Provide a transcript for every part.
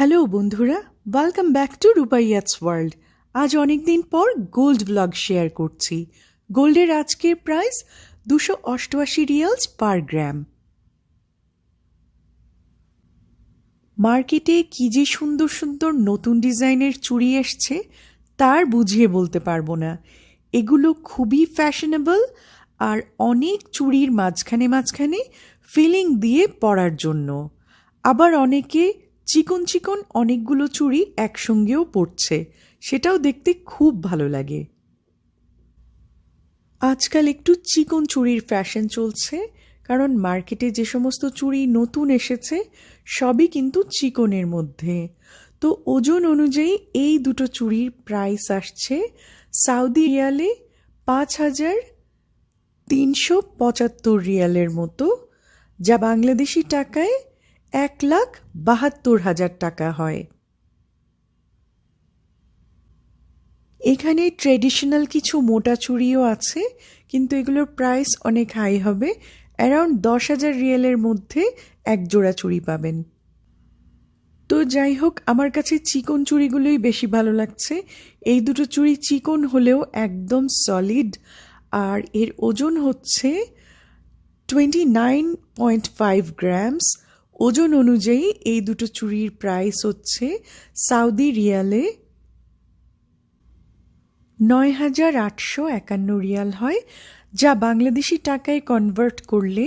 Hello বন্ধুরা welcome back to রূপাইয়াতস world আজ অনেক দিন পর গোল্ড ব্লগ শেয়ার করছি। গোল্ডের আজকের প্রাইস দুশো অষ্টআশি রিয়ালস পার গ্রাম মার্কেটে কি যে সুন্দর সুন্দর নতুন ডিজাইনের চুড়ি এসছে, তার বুঝিয়ে বলতে পারব না। এগুলো খুবই ফ্যাশনেবল আর অনেক চুড়ির মাঝখানে মাঝখানে ফিলিং দিয়ে পরার জন্য। আবার অনেকে চিকন চিকন অনেকগুলো চুড়ি একসঙ্গেও পড়ছে সেটাও দেখতে খুব ভালো লাগে। আজকাল একটু চিকন চুড়ির ফ্যাশন চলছে, কারণ মার্কেটে যে সমস্ত চুড়ি নতুন এসেছে, সবই কিন্তু চিকনের মধ্যে। তো ওজন অনুযায়ী এই দুটো চুড়ির প্রাইস আসছে সাউদি রিয়ালে পাঁচ হাজার তিনশো পঁচাত্তর রিয়ালের মতো, যা বাংলাদেশি টাকায় এক লাখ বাহাত্তর হাজার টাকা হয়। এখানে ট্রেডিশনাল কিছু মোটা চুড়িও আছে, কিন্তু এগুলোর প্রাইস অনেক হাই হবে। অ্যারাউন্ড দশ হাজার রিয়েলের মধ্যে এক জোড়া চুড়ি পাবেন। তো যাই হোক, আমার কাছে চিকন চুড়িগুলোই বেশি ভালো লাগছে। এই দুটো চুড়ি চিকন হলেও একদম সলিড আর এর ওজন হচ্ছে twenty nine point five grams ওজন অনুযায়ী এই দুটো চুড়ির প্রাইস হচ্ছে সাউদি রিয়ালে নয় হাজার আটশো একান্ন রিয়াল হয়, যা বাংলাদেশি টাকায় কনভার্ট করলে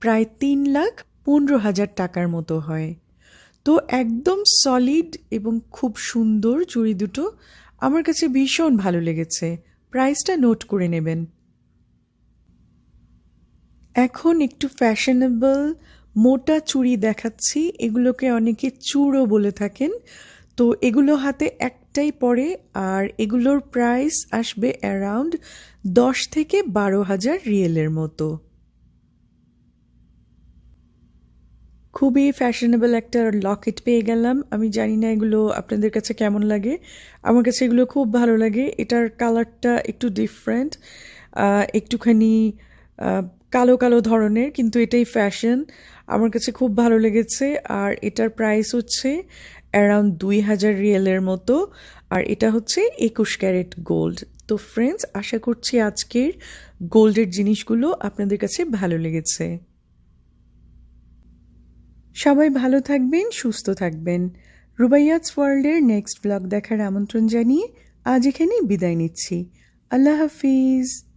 প্রায় তিন লাখ পনেরো হাজার টাকার মতো হয়। তো একদম সলিড এবং খুব সুন্দর চুড়ি দুটো আমার কাছে ভীষণ ভালো লেগেছে। প্রাইসটা নোট করে নেবেন। এখন একটু ফ্যাশনেবল মোটা চুড়ি দেখাচ্ছি। এগুলোকে অনেকে চূড়ও বলে থাকেন। তো এগুলো হাতে একটাই পড়ে আর এগুলোর প্রাইস আসবে অ্যারাউন্ড দশ থেকে বারো হাজার রিয়েলের মতো। খুবই ফ্যাশনেবল একটা লকেট পেয়ে গেলাম। আমি জানি না এগুলো আপনাদের কাছে কেমন লাগে। আমার কাছে এগুলো খুব ভালো লাগে। এটার কালারটা একটু ডিফারেন্ট একটুখানি কালো কালো ধরনের, কিন্তু এটাই ফ্যাশন আমার কাছে খুব ভালো লেগেছে, আর এটার প্রাইস হচ্ছে অ্যারাউন্ড দুই হাজার রিয়েলের মতো, আর এটা হচ্ছে একুশ ক্যারেট গোল্ড তো ফ্রেন্ডস আশা করছি আজকের গোল্ডের জিনিসগুলো আপনাদের কাছে ভালো লেগেছে। সবাই ভালো থাকবেন, সুস্থ থাকবেন। রুবাইয়াতস ওয়ার্ল্ডের নেক্সট ব্লগ দেখার আমন্ত্রণ জানিয়ে আজ এখানেই বিদায় নিচ্ছি। আল্লাহ হাফিজ।